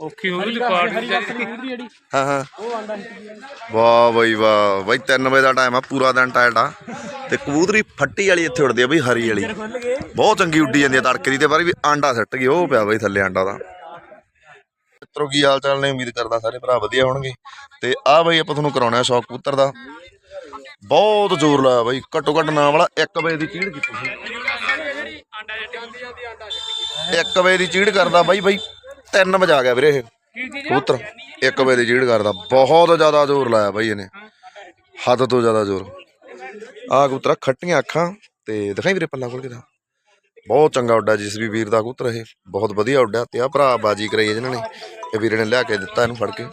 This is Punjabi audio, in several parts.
ਔਖੀ ਹੋ ਗਈ ਜੁਕਾੜ ਦੀ ਜਿਹੜੀ। ਹਾਂ ਹਾਂ। ਉਹ ਆਂਡਾ ਹਿੱਟ ਵਾਹ ਬਈ ਵਾਹ। ਬਈ 3 ਵਜੇ ਦਾ ਟਾਈਮ ਆ ਪੂਰਾ ਦਿਨ ਟਾਇਟ ਆ। ਤੇ ਕਬੂਤਰੀ ਫੱਟੀ ਵਾਲੀ ਇੱਥੇ ਉੜਦੀ ਆ ਬਈ ਹਰੀ ਵਾਲੀ। ਬਹੁਤ ਚੰਗੀ ਉੱਡੀ ਜਾਂਦੀ ਆ ਤੜਕੇ ਦੀ ਤੇ ਪਰ ਵੀ ਆਂਡਾ ਸੱਟ ਗਈ ਉਹ ਪਿਆ ਬਈ ਥੱਲੇ ਆਂਡਾ ਦਾ। ਮਿੱਤਰੋ ਕੀ ਹਾਲ ਚਾਲ ਨੇ? ਉਮੀਦ ਕਰਦਾ ਸਾਰੇ ਭਰਾ ਵਧੀਆ ਹੋਣਗੇ। ਤੇ ਆ ਬਈ ਆਪਾਂ ਤੁਹਾਨੂੰ ਕਰਾਉਣਾ ਸ਼ੌਕ ਕਬੂਤਰ ਦਾ। ਬਹੁਤ ਜ਼ੋਰ ਲਾਇਆ ਬਈ ਘੱਟੋ ਘੱਟ ਨਾ ਵਾਲਾ 1 ਵਜੇ ਦੀ ਚੀੜ ਕੀਤੀ ਸੀ। 1 ਵਜੇ ਦੀ ਚੀੜ ਕਰਦਾ ਬਾਈ ਬਾਈ। 3 ਵਜੇ ਆ ਗਿਆ ਵੀਰੇ ਇਹ। ਕਬੂਤਰ। 1 ਵਜੇ ਦੀ ਚੀੜ ਕਰਦਾ। ਬਹੁਤ ਜ਼ਿਆਦਾ ਜ਼ੋਰ ਲਾਇਆ ਬਾਈ ਇਹਨੇ। ਹੱਦ ਤੋਂ ਜ਼ਿਆਦਾ ਜ਼ੋਰ। ਆ ਕਬੂਤਰ ਖੱਟੀਆਂ ਅੱਖਾਂ। ਤੇ ਦਿਖਾਈ ਵੀਰੇ ਪੱਲਾ ਖੋਲ ਕੇ ਦਾ ਬਹੁਤ ਚੰਗਾ ਉੱਡਾ ਜਿਸ ਵੀ ਵੀਰ ਦਾ ਕਬੂਤਰ ਇਹ। ਬਹੁਤ ਵਧੀਆ ਉੱਡਿਆ ਤੇ ਆ ਭਰਾ ਬਾਜੀ ਕਰਾਈ ਜਿਨ੍ਹਾਂ ਨੇ। ਇਹ ਵੀਰੇ ਨੇ ਲਿਆ ਕੇ ਦਿੱਤਾ ਇਹਨੂੰ ਫੜ ਕੇ।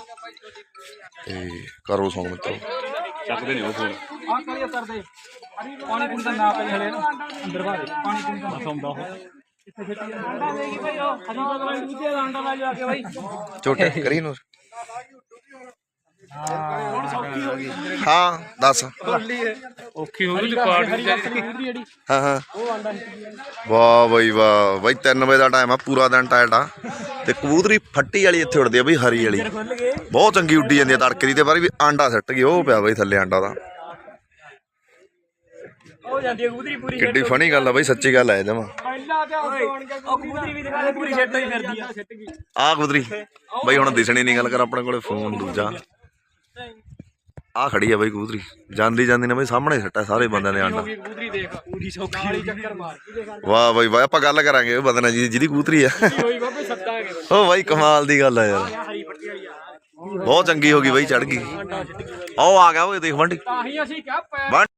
ਤੇ ਕਰੋ ਸੌਂਗ ਮਿੱਤਰੋ। ਚੱਕਦੇ ਨੇ ਉਹ ਫੋਨ ਆ ਕਾਲੀ ਉਤਰਦੇ ਪਾਣੀ ਪੂਣੀ ਦਾ ਨਾ ਪਈ ਹਲੇ ਨਾ। ਅੰਦਰ ਬਾਹਰ। ਪਾਣੀ ਪੂਣੀ ਦਾ ਮਸਾ ਉਹ। ਛੱਟੀ ਦਾ ਕਰੀ ਨੂੰ। ਹੁਣ ਸੌਖੀ ਹੋ ਗਈ ਹਾਂ ਦੱਸ। ਔਖੀ ਹੋ ਗਈ ਜੁਕਾੜ ਹਰੀ ਦੀ ਬਦਲ ਜਿਹੜੀ ਹਾਂ ਹਾਂ। ਉਹ ਵਾਹ ਬਈ ਵਾਹ। ਬਈ 3 ਵਜੇ ਦਾ ਟਾਈਮ ਆ ਪੂਰਾ ਦਿਨ ਟਾਇਟ ਆ। ਤੇ ਕਬੂਤਰੀ ਫੱਟੀ ਵਾਲੀ ਇੱਥੇ ਉੜਦੀ ਆ ਬਈ ਹਰੀ ਵਾਲੀ। ਬਹੁਤ ਚੰਗੀ ਉੱਡੀ ਜਾਂਦੀ ਆ ਤੜਕੇ ਦੀ ਤੇ ਪਰ ਵੀ ਆਂਡਾ ਸੱਟ ਗਈ ਉਹ ਪਿਆ ਬਈ ਥੱਲੇ ਆਂਡਾ ਦਾ। ਹੋ ਜਾਂਦੀ ਹੈ ਕਬੂਤਰੀ ਪੂਰੀ ਕਿੱਡੀ ਫਨੀ ਗੱਲ ਆ ਬਈ ਸੱਚੀ ਗੱਲ ਆ ਜਮਾ ਪਹਿਲਾਂ ਤੇ ਉਹ ਕਬੂਤਰੀ ਵੀ ਦਿਖਾ ਦੇ ਪੂਰੀ ਛੱਟ ਹੀ ਫਿਰਦੀ ਆ ਛੱਟ ਗਈ ਆ ਕਬੂਤਰੀ ਬਈ ਹੁਣ ਦਿਸਣੀ ਨਹੀਂ ਗੱਲ ਕਰ ਆਪਣੇ ਕੋਲੇ ਫੋਨ ਦੂਜਾ ਆ ਖੜੀ ਆ ਬਈ ਕਬੂਤਰੀ ਜਾਂਦੀ ਜਾਂਦੀ ਨੇ ਬਈ ਸਾਹਮਣੇ ਸੱਟਾ ਸਾਰੇ ਬੰਦਿਆਂ ਨੇ ਆਂਡਾ ਕਬੂਤਰੀ ਦੇਖ ਪੂਰੀ ਸੌਖੀ ਵਾਲੀ ਚੱਕਰ ਮਾਰ ਕੇ ਦੇਖ ਵਾਹ ਬਈ ਵਾਹ ਆਪਾਂ ਗੱਲ ਕਰਾਂਗੇ ਉਹ ਬੰਦੇ ਨਾਲ ਜਿਹਦੀ ਕਬੂਤਰੀ ਆ ਹੋਈ ਬਾਬੇ ਸੱਦਾਂਗੇ ਉਹ ਬਾਈ ਕਮਾਲ ਦੀ ਗੱਲ ਆ ਯਾਰ ਬਹੁਤ ਚੰਗੀ ਹੋ ਗਈ ਬਈ ਚੜ ਗਈ ਉਹ ਆ ਗਿਆ ਓਏ ਦੇਖ ਵੰਡੀ ਤਾਂ ਹੀ ਅਸੀਂ ਕਿਹਾ ਪੈ ਵੰਡ